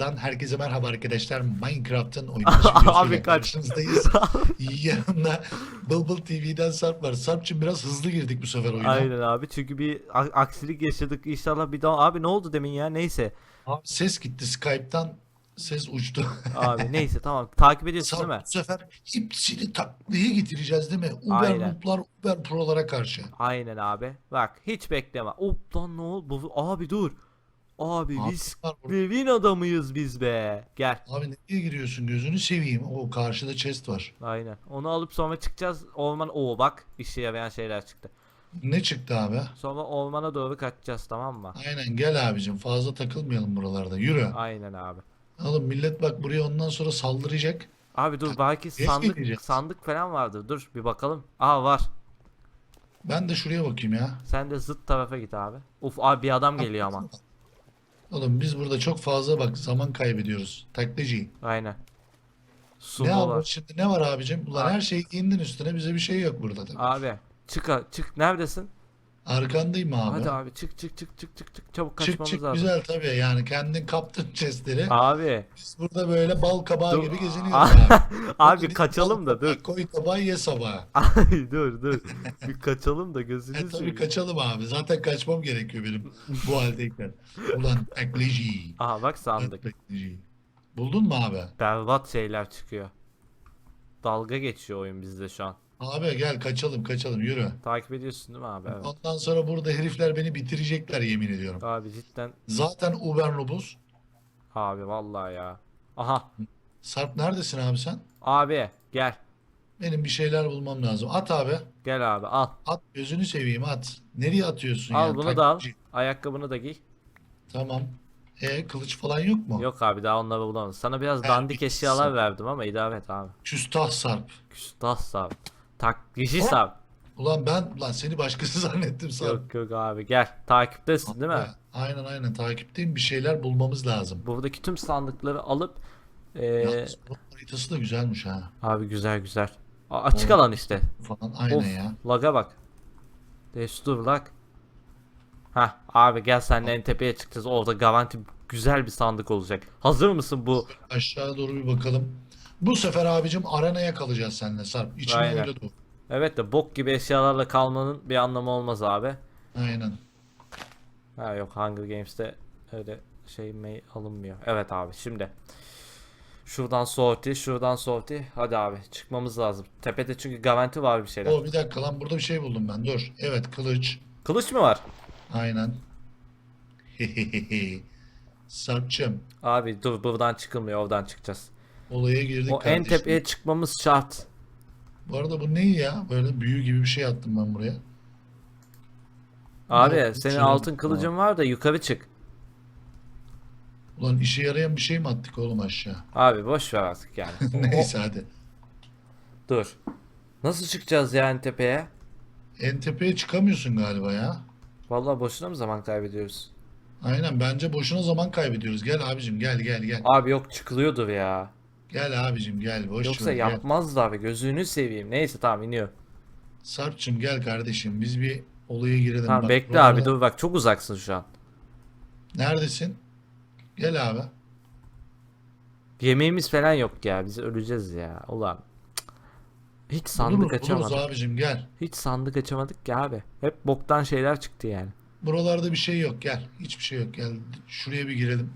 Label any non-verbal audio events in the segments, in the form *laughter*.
Server'dan herkese merhaba arkadaşlar. Minecraft'ın oyun dışı videosuyla Abi karşınızdayız. *laughs* Yanımda Bulbul TV'den Sarp var. Sarp'cığım biraz hızlı girdik bu sefer oyuna. Aynen abi çünkü bir aksilik yaşadık inşallah bir daha abi ne oldu demin ya neyse Abi ses gitti Skype'tan. Ses uçtu. abi *laughs* neyse tamam takip ediyorsun değil mi? Sarp bu sefer hepsini taklaya getireceğiz değil mi? Uber Aynen. Noob'lar, Uber Pro'lara karşı. Aynen abi bak hiç bekleme. Hop lan ne oldu abi dur. Abi Abi biz var burada. evin adamıyız biz be. Gel. Abi nereye giriyorsun? Gözünü seveyim. O karşıda chest var. Aynen. Onu alıp sonra çıkacağız. Orman o bak işe yarayan şeyler çıktı. Ne çıktı abi? Sonra ormana doğru kaçacağız tamam mı? Aynen gel abicim. Fazla takılmayalım buralarda. Yürü. Aynen abi. Oğlum millet bak buraya ondan sonra saldıracak. Abi dur belki Geç sandık sandık falan vardır. Dur bir bakalım. Aa var. Ben de şuraya bakayım ya. Sen de zıt tarafa git abi. Uf abi bir adam geliyor ama. Oğlum biz burada çok fazla bak zaman kaybediyoruz. Taklacı. Aynen. Ne Sumo abi var. şimdi ne var abicim? Ulan Abi- her şey indin üstüne bize bir şey yok burada tabii. Abi çık çık neredesin? Arkandayım abi. Hadi abi çık çık çık çık çık çık çabuk çık kaçmamız çık lazım. güzel tabii yani kendin kaptın chestleri. Abi Biz burada böyle bal kabağı Dur. gibi geziniyoruz Aa, abi. *laughs* abi Bal kaçalım da dur. Koy tabağı ye sabaha. *laughs* Ay dur dur. Bir kaçalım da gözünü E tabii seveyim. kaçalım abi. Zaten kaçmam gerekiyor benim bu haldeyken. Ulan taklacı. Aha bak sandık. Buldun mu abi? Berbat şeyler çıkıyor. Dalga geçiyor oyun bizde şu an. Abi gel kaçalım kaçalım yürü. Takip ediyorsun değil mi abi? Evet. Ondan sonra burada herifler beni bitirecekler yemin ediyorum. Abi cidden Zaten Uber Nobuz. abi vallahi ya. Aha Sarp neredesin abi sen? abi gel. Benim bir şeyler bulmam lazım. At abi. Gel abi al. At gözünü seveyim at. Nereye atıyorsun Al ya? bunu da al. Taklacı. Ayakkabını da giy. Tamam. E kılıç falan yok mu? Yok abi daha onları bulamadım. Sana biraz dandik eşyalar verdim ama idare et abi. Küstah Sarp. Küstah sab. Taklici sab. Ulan ben ulan seni başkası *laughs* zannettim Sarp. Yok yok abi gel. Takiptesin değil mi? Aynen aynen takipteyim. Bir şeyler bulmamız lazım. Buradaki tüm sandıkları alıp eee Yalnız bu haritası da güzelmiş ha. abi güzel güzel. A- açık alan işte. Falan aynen Of ya. laga bak. Destur lag. Hah abi gel senle en tepeye çıkacağız. Orada garanti güzel bir sandık olacak. Hazır mısın bu? Aşağı doğru bir bakalım. Bu sefer abicim arenaya kalacağız seninle Sarp. İçime Aynen. öyle dur. Evet de bok gibi eşyalarla kalmanın bir anlamı olmaz abi. Aynen. Ha yok Hunger Games'te öyle şey mi alınmıyor. Evet abi şimdi. Şuradan sorti, şuradan sorti. Hadi abi çıkmamız lazım. Tepede çünkü garanti var bir şeyler. O bir dakika lan burada bir şey buldum ben. Dur. Evet kılıç. Kılıç mı var? Aynen. *laughs* Sarp'cığım Abi dur buradan çıkılmıyor oradan çıkacağız. Olaya girdik O en kardeşim. tepeye çıkmamız şart. Bu arada bu ne ya? Böyle büyü gibi bir şey attım ben buraya. Abi Yok, senin şey altın kılıcın var da yukarı çık. Ulan işe yarayan bir şey mi attık oğlum aşağı? Abi boş ver artık yani. *laughs* Neyse hadi. dur. Nasıl çıkacağız ya en tepeye? En tepeye çıkamıyorsun galiba ya. Vallahi boşuna mı zaman kaybediyoruz? Aynen bence boşuna zaman kaybediyoruz. Gel abicim gel gel gel. Abi yok çıkılıyordur ya. Gel abicim gel boş Yoksa ver, gel. yapmaz da abi gözünü seveyim. Neyse tamam iniyor. Sarp'cığım gel kardeşim biz bir olaya girelim. Tamam Bak, bekle buralarda- abi dur bak çok uzaksın şu an. Neredesin? Gel abi. Yemeğimiz falan yok ya biz öleceğiz ya ulan. Hiç sandık buluruz, buluruz açamadık. abicim gel. Hiç sandık açamadık ki abi. Hep boktan şeyler çıktı yani. Buralarda bir şey yok gel. Hiçbir şey yok gel. Şuraya bir girelim.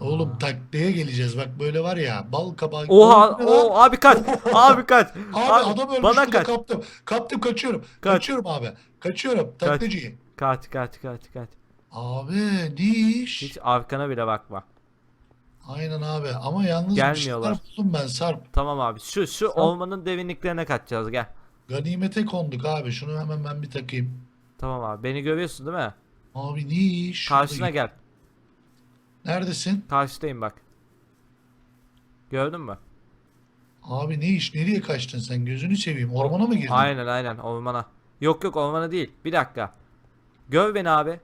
Oğlum taklaya geleceğiz bak böyle var ya bal kabağı. Oha Oğlum, ne lan? o abi kaç. abi kaç. *laughs* Abi, adam ölmüş bana burada kaç. kaptım. Kaptım kaçıyorum. Kaç. Kaçıyorum abi. Kaçıyorum taklacıyı. Kaç kaç kaç kaç. Abi diş. Hiç arkana bile bakma. Aynen abi ama yalnız bir Gelmiyorlar. şeyler buldum ben Sarp. Tamam abi şu şu ormanın derinliklerine kaçacağız gel. Ganimete konduk abi şunu hemen ben bir takayım. Tamam abi beni görüyorsun değil mi? Abi niş. Karşına gel. Neredesin? Karşıdayım bak. Gördün mü? Abi ne iş? Nereye kaçtın sen? Gözünü seveyim. Ormana mı girdin? Aynen aynen ormana. Yok yok ormana değil. Bir dakika. Gör beni abi.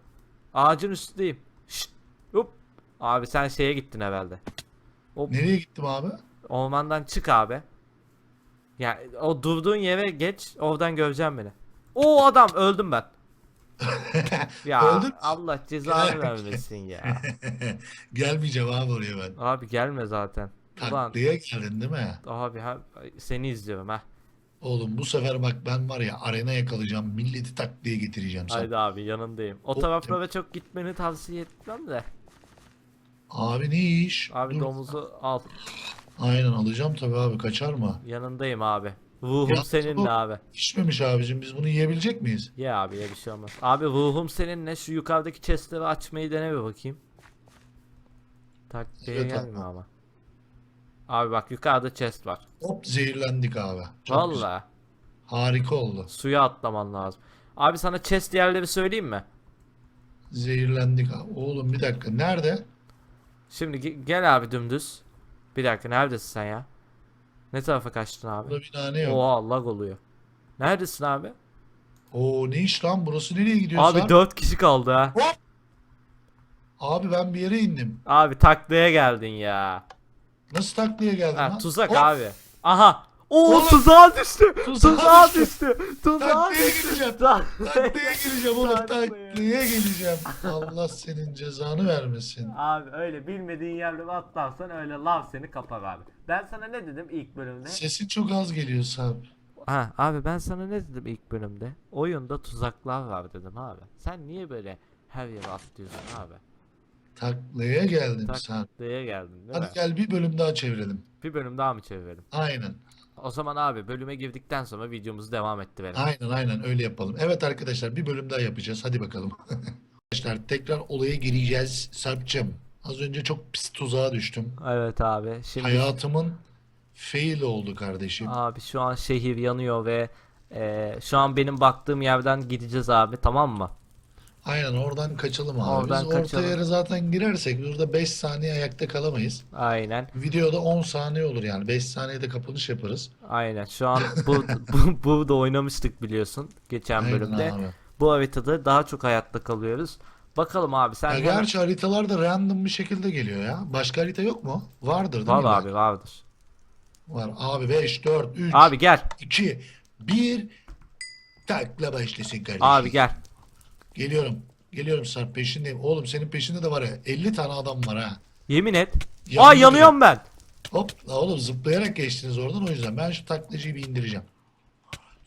Ağacın üstündeyim. Şşt. Hop. Abi sen şeye gittin herhalde. Hop. Nereye gittim abi? Ormandan çık abi. Ya o durduğun yere geç. Oradan göreceğim beni. O adam öldüm ben. *laughs* Ya Öldün? Allah cezanı vermesin ya. *laughs* Gelmeyeceğim abi oraya ben. Abi gelme zaten. Ulan Takliye geldin değil mi? abi ha, seni izliyorum ha. Oğlum bu sefer bak ben var ya arena yakalayacağım. Milleti takliye getireceğim sana. Haydi abi yanındayım. O Hop, taraflara çok gitmeni tavsiye etmem de. Abi ne iş? Abi Dur. domuzu al. Aynen alacağım tabii abi kaçar mı? Yanındayım abi. Ruhum Ya, seninle abi. Pişmemiş abicim biz bunu yiyebilecek miyiz? Ye abi ye bir şey olmaz. Abi ruhum seninle şu yukarıdaki chestleri açmayı dene bir bakayım. Taktiğe Evet, gelme ama. Abi bak yukarıda chest var. Hop zehirlendik abi. Çok güzel. Valla. Harika oldu. Suya atlaman lazım. Abi sana chest yerleri söyleyeyim mi? Zehirlendik abi. Oğlum bir dakika nerede? Şimdi ge- gel abi dümdüz. Bir dakika neredesin sen ya? Ne tarafa kaçtın abi? Burada bir tane yok. Oha lag oluyor. Neredesin abi? Oo ne iş lan burası nereye gidiyor Abi Sarp? 4 kişi kaldı ha. Abi ben bir yere indim. Abi taklaya geldin ya. Nasıl takliye geldin Ha, lan? tuzak Hop, abi. Aha. Oo Oğlum, tuzağa düştü. tuzağa Tuzağa düştü. Tuzağa düştü. gireceğim. Takliye gireceğim oğlum Taklaya. takliye geleceğim. Allah senin cezanı vermesin. Abi öyle bilmediğin yerlere atlarsan öyle lav seni kapar abi. Ben sana ne dedim ilk bölümde? Sesin çok az geliyor Sarp. Ha abi ben sana ne dedim ilk bölümde? Oyunda tuzaklar var dedim abi. Sen niye böyle her yere atlıyorsun abi? Taklaya geldim Sarp. Taklaya geldin değil mi? Hadi gel bir bölüm daha çevirelim. Bir bölüm daha mı çevirelim? Aynen. O zaman abi bölüme girdikten sonra videomuzu devam ettirelim. Aynen aynen öyle yapalım. Evet arkadaşlar bir bölüm daha yapacağız. Hadi bakalım. *laughs* Arkadaşlar tekrar olaya gireceğiz Sarp'cığım. Az önce çok pis tuzağa düştüm. Evet abi. Şimdi Hayatımın fail oldu kardeşim. abi şu an şehir yanıyor ve e, şu an benim baktığım yerden gideceğiz abi tamam mı? Aynen oradan kaçalım abi. Oradan Biz orta kaçalım. yere zaten girersek burada 5 saniye ayakta kalamayız. Aynen. Videoda 10 saniye olur yani. 5 saniyede kapanış yaparız. Aynen. Şu an bu, *laughs* bu burada oynamıştık biliyorsun geçen Aynen bölümde. abi. Bu haritada daha çok hayatta kalıyoruz. Bakalım abi sen Ya gerçi haritalar da random bir şekilde geliyor ya. Başka harita yok mu? Vardır değil Var mi? abi vardır. Var. Abi 5, 4, 3, Abi gel. 2, 1 takla başlasın kardeşim. Abi gel. Geliyorum. Geliyorum Sarp peşindeyim. Oğlum senin peşinde de var ya 50 tane adam var ha. Yemin et. Yanına Aa yanıyorum ben. Hop la oğlum zıplayarak geçtiniz oradan o yüzden. Ben şu taklacıyı bir indireceğim.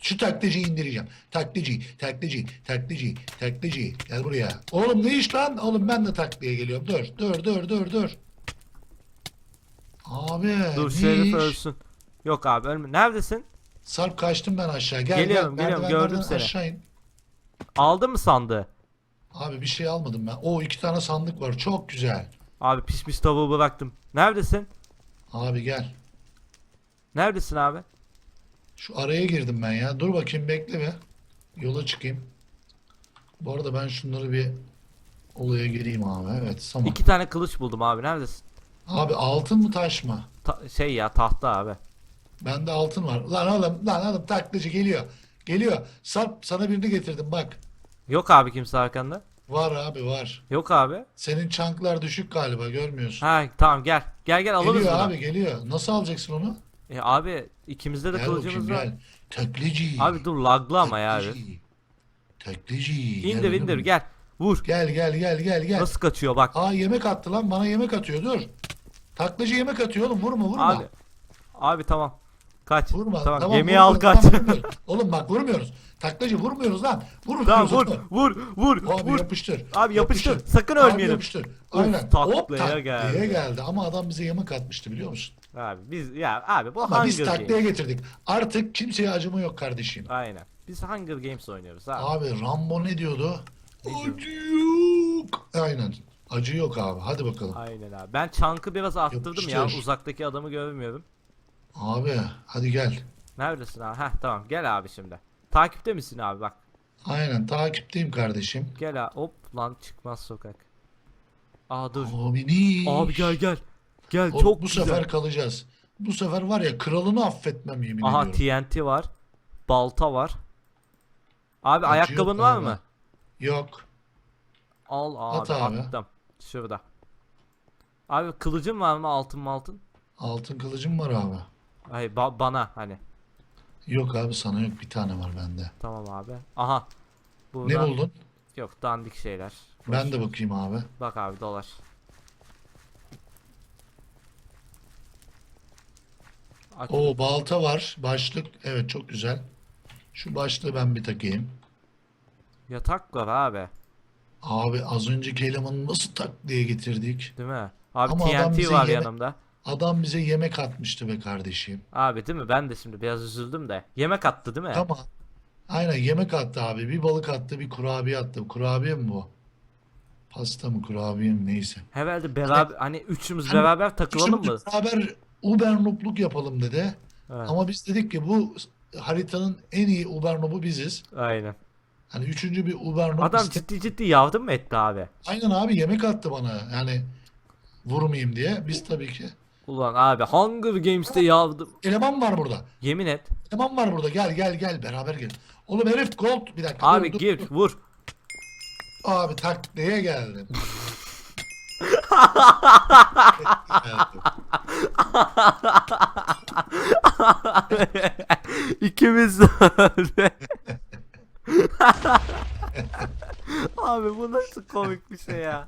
Şu taklacıyı indireceğim. Taklacı, taklacı, taklacı, taklacı. Gel buraya. Oğlum ne iş lan? Oğlum ben de taklaya geliyorum. Dur, dur, dur, dur, dur. Abi Dur ne Şerif iş? ölsün. Yok abi ölme. Neredesin? Sarp kaçtım ben aşağı. Gel Geliyorum, gel. geliyorum, Merdivenlerden gördüm seni. Aşağı in. Aldın mı sandığı? Abi bir şey almadım ben. O iki tane sandık var. Çok güzel. Abi pişmiş tavuğu bıraktım. Neredesin? Abi gel. Neredesin abi? Şu araya girdim ben ya. Dur bakayım bekle be. Yola çıkayım. Bu arada ben şunları bir olaya gireyim abi. Evet tamam. İki tane kılıç buldum abi. Neredesin? Abi altın mı taş mı? Ta- şey ya tahta abi. Bende altın var. Lan oğlum lan oğlum taklacı geliyor. Geliyor. Sarp sana birini getirdim bak. Yok abi kimse arkanda. Var abi var. Yok abi. Senin çanklar düşük galiba görmüyorsun. Ha tamam gel. Gel gel alırız geliyor bunu. abi geliyor. Nasıl alacaksın onu? E, abi ikimizde de Gel kılıcımız bakayım var. gel. Taklacı. Abi dur laglı ama ya. Herif. Taklacı. İndir Gel indir oğlum. gel. Vur. Gel gel gel gel gel. Nasıl kaçıyor bak. Aa yemek attı lan bana yemek atıyor dur. Taklacı yemek atıyor oğlum vurma vurma. Abi. Abi tamam. Kaç. Vurma. Tamam, yemeği vurma, al kaç. tamam, oğlum bak vurmuyoruz. Taklacı vurmuyoruz lan. tamam Vurmuyoruz. vur oğlum. vur vur Abi vur. yapıştır. Abi yapıştır. Sakın Abi ölmeyelim. yapıştır. Of, Aynen. taklaya Hop taklaya geldi. geldi. Ama adam bize yemek atmıştı biliyor musun? Abi biz ya abi bu Ama Hunger biz taklaya Games. getirdik. Artık kimseye acıma yok kardeşim. Aynen. Biz Hunger Games oynuyoruz abi. Abi Rambo ne diyordu? Ne Acı yok. Aynen. Acı yok abi. Hadi bakalım. Aynen abi. Ben çankı biraz arttırdım ya. Yapıştır. Uzaktaki adamı görmüyorum. Abi hadi gel. Neredesin abi? Heh tamam gel abi şimdi. Takipte misin abi bak. Aynen takipteyim kardeşim. Gel abi. Hop lan çıkmaz sokak. Aa dur. Abi ne? Abi gel gel. Gel Oğlum, çok bu güzel. sefer kalacağız. Bu sefer var ya kralını affetmem yemin Aha ediyorum. TNT var. Balta var. Abi Acı ayakkabın var abi. mı? Yok. Al abi, At abi. attım. Şurada. Abi kılıcın var mı altın mı altın? Altın kılıcım var abi. Hayır ba- bana hani. Yok abi sana yok bir tane var bende. Tamam abi. Aha. Ne Burada buldun? yok. Dandik şeyler. Ben de bakayım abi. Bak abi dolar. Aç. O balta var. Başlık. Evet çok güzel. Şu başlığı ben bir takayım. Yatak var abi. Abi az önceki elemanı nasıl tak diye getirdik. Değil mi? Abi Ama adam TNT bize var yeme- yanımda. Adam bize yemek atmıştı be kardeşim. Abi değil mi? Ben de şimdi biraz üzüldüm de. Yemek attı değil mi? Tamam. Aynen yemek attı abi. Bir balık attı, bir kurabiye attı. Kurabiye mi bu? Pasta mı, kurabiye mi neyse. Herhalde beraber hani üçümüz Hani beraber takılalım mı? Üçümüz beraber Uber noobluk yapalım dedi. Evet. Ama biz dedik ki bu haritanın en iyi Uber noobu biziz. Aynen. Hani üçüncü bir Uber noob Adam iste- ciddi ciddi yardım mı etti abi? Aynen abi yemek attı bana. Yani vurmayayım diye. Biz tabii ki. Ulan abi Hunger Games'te yardım. Eleman var burada. Yemin et. Eleman var burada. Gel gel gel beraber gel. Oğlum herif gold. Bir dakika. Abi dur, gir dur. vur. Abi taklaya geldim. Geldim. *laughs* İkimiz de öyle. abi bu nasıl komik bir şey ya.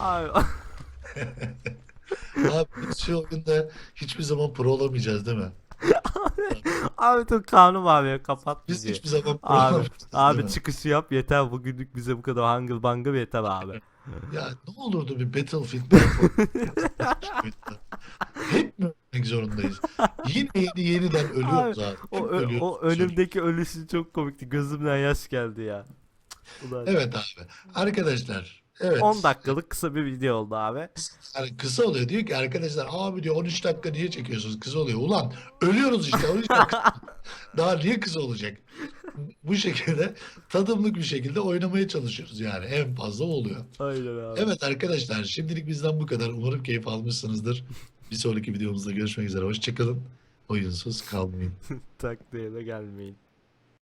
Abi *laughs* Abi biz şu oyunda hiçbir zaman pro olamayacağız değil mi? *laughs* abi dur karnım abi kapat Biz diye. hiçbir zaman pro Abi olamayacağız değil abi mi? çıkışı yap yeter bugünlük bize bu kadar Hunger Bunger yeter abi. *laughs* Ya ne olurdu bir Battlefield Battlefield. *laughs* Hep mi ölmek zorundayız? Yine yeni yeniden ölüyoruz abi. O, Hep ö- ölüyoruz. o önümdeki ölüşü çok komikti. Gözümden yaş geldi ya. Ulan. Evet abi. Arkadaşlar. Evet. 10 dakikalık kısa bir video oldu abi. Yani kısa oluyor. Diyor ki arkadaşlar abi diyor 13 dakika niye çekiyorsunuz? Kısa oluyor. Ulan ölüyoruz işte 13 dakika. *laughs* Daha niye kısa olacak? Bu şekilde tadımlık bir şekilde oynamaya çalışıyoruz yani. En fazla oluyor. Aynen abi. Evet arkadaşlar şimdilik bizden bu kadar. Umarım keyif almışsınızdır. Bir sonraki videomuzda görüşmek üzere. Hoşçakalın. Oyunsuz kalmayın. *laughs* Taktiğe de gelmeyin.